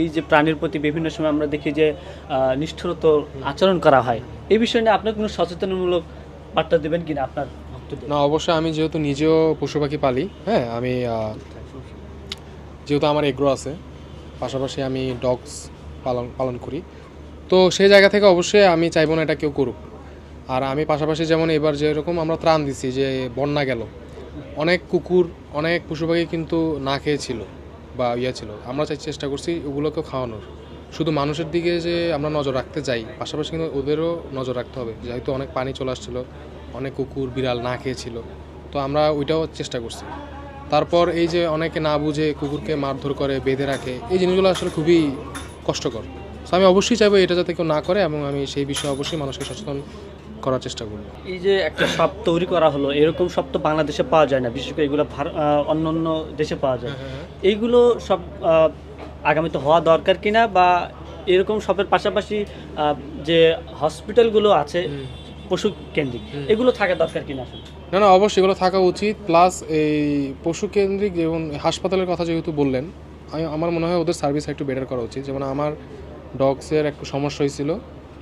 এই যে প্রাণীর প্রতি বিভিন্ন সময় আমরা দেখি যে নিষ্ঠুরত আচরণ করা হয়। এই বিষয় নিয়ে আপনার কোনো সচেতনমূলক বার্তা দেবেন কিনা আপনার না, অবশ্যই আমি যেহেতু নিজেও পশু পাখি পালি হ্যাঁ আমি যেহেতু আমার এগ্রো আছে, পাশাপাশি আমি ডগস পালন পালন করি। তো সেই জায়গা থেকে অবশ্যই আমি চাইব না এটা কেউ করুক। আর আমি পাশাপাশি যেমন এবার যেরকম আমরা ত্রাণ দিছি যে বন্যা গেল, অনেক কুকুর, অনেক পশু পাখি কিন্তু না খেয়েছিল। বা ইয়ে ছিল। আমরা চাই চেষ্টা করছি ওগুলোকেও খাওয়ানোর। শুধু মানুষের দিকে যে আমরা নজর রাখতে যাই পাশাপাশি কিন্তু ওদেরও নজর রাখতে হবে। যেহেতু অনেক পানি চলে আসছিল, অনেক কুকুর, বিড়াল না খেয়েছিল, তো আমরা ওইটাও চেষ্টা করছি। তারপর এই যে অনেকে না বুঝে কুকুরকে মারধর করে, বেঁধে রাখে, এই জিনিসগুলো আসলে খুবই কষ্টকর। তো আমি অবশ্যই চাইব এটা যাতে কেউ না করে এবং আমি সেই বিষয়ে অবশ্যই মানুষকে সচেতন করার চেষ্টা করব। এই যে একটা শপ তৈরি করা হলো এরকম শপ তো বাংলাদেশে পাওয়া যায় না বিশেষ করে এগুলো অন্য অন্য দেশে পাওয়া যায়। এইগুলো সব আগামীতে হওয়া দরকার কিনা বা এরকম শপের পাশাপাশি যে হসপিটালগুলো আছে পশু কেন্দ্রিক এগুলো থাকা দরকার কিনা না না অবশ্যই এগুলো থাকা উচিত প্লাস এই পশুকেন্দ্রিক যেমন হাসপাতালের কথা যেহেতু বললেন আমি আমার মনে হয় ওদের সার্ভিস একটু বেটার করা উচিত। যেমন আমার ডগসের একটু সমস্যা হয়েছিল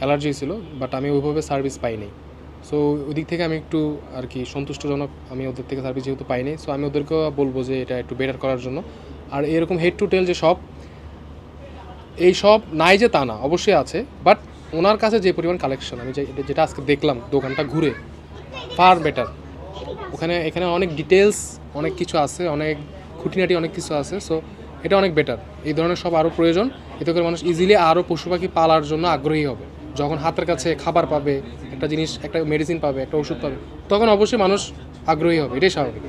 অ্যালার্জি ছিল বাট আমি ওইভাবে সার্ভিস পাইনি। সো ওই দিক থেকে আমি একটু আর কি সন্তুষ্টজনক, আমি ওদের থেকে সার্ভিস যেহেতু পাইনি সো আমি ওদেরকেও বলব যে এটা একটু বেটার করার জন্য। আর এরকম হেড টু টেল যে সব, এই সব নাই যে তা না, অবশ্যই আছে বাট ওনার কাছে যে পরিমাণ কালেকশন আমি যেটা আজকে দেখলাম, দোকানটা ঘুরে ফার বেটার ওখানে, এখানে অনেক ডিটেলস অনেক কিছু আছে, অনেক খুঁটিনাটি অনেক কিছু আছে সো এটা অনেক বেটার এই ধরনের সব আরও প্রয়োজন, এতে করে মানুষ ইজিলি আরও পশু পাখি পালার জন্য আগ্রহী হবে। যখন হাতের কাছে খাবার পাবে, একটা জিনিস, একটা মেডিসিন পাবে, একটা ওষুধ পাবে, তখন অবশ্যই মানুষ আগ্রহী হবে, এটাই স্বাভাবিক।